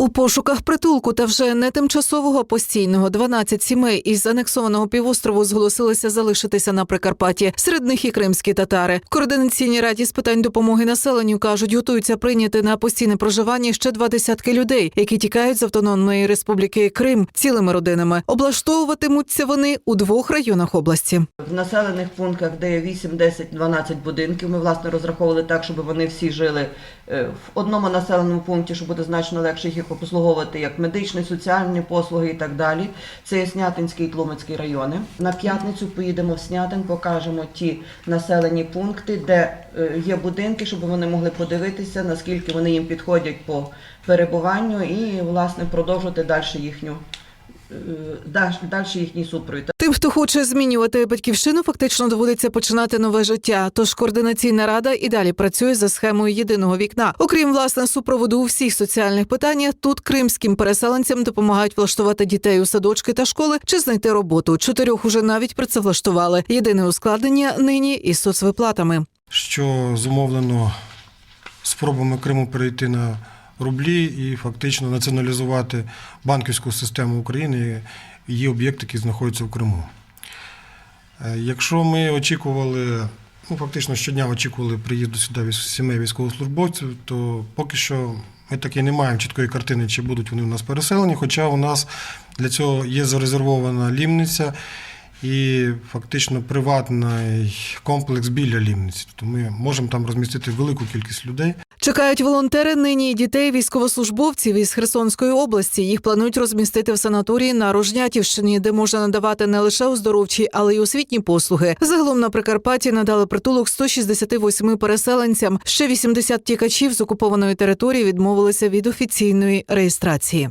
У пошуках притулку та вже не тимчасового постійного 12 сімей із анексованого півострову зголосилися залишитися на Прикарпатті. Серед них і кримські татари. В координаційній раді з питань допомоги населенню кажуть, готуються прийняти на постійне проживання ще два десятки людей, які тікають з автономної республіки Крим цілими родинами. Облаштовуватимуться вони у двох районах області. В населених пунктах, де є 8, 10, 12 будинків, ми власне розраховували так, щоб вони всі жили е, в одному населеному пункті, щоб буде значно легше їх обслуговувати як медичні, соціальні послуги і так далі. Це є Снятинський і Тлумацький райони. На п'ятницю поїдемо в Снятин, покажемо ті населені пункти, де е, є будинки, щоб вони могли подивитися, наскільки вони їм підходять по перебуванню, і власне продовжити далі їхню далі їхній супровід. Тим, хто хоче змінювати батьківщину, фактично доводиться починати нове життя. Тож координаційна рада і далі працює за схемою єдиного вікна. Окрім власне супроводу у всіх соціальних питаннях, тут кримським переселенцям допомагають влаштувати дітей у садочки та школи чи знайти роботу. Чотирьох уже навіть працевлаштували. Єдине ускладнення нині із соцвиплатами. що зумовлено спробами Криму перейти на рублі і фактично націоналізувати банківську систему України її об'єкти, які знаходяться в Криму. Е, Якщо ми очікували, ну фактично щодня очікували приїзду сюди сімей військовослужбовців, то поки що ми таки не маємо чіткої картини, чи будуть вони у нас переселені, хоча у нас для цього є зарезервована лімниця і фактично приватний комплекс біля лімниці. Тобто ми можемо там розмістити велику кількість людей. Чекають волонтери нині дітей військовослужбовців із Херсонської області. Їх планують розмістити в санаторії на Рожнятівщині, де можна надавати не лише оздоровчі, але й освітні послуги. Загалом на Прикарпатті надали притулок 168 переселенцям. Ще 80 тікачів з окупованої території відмовилися від офіційної реєстрації.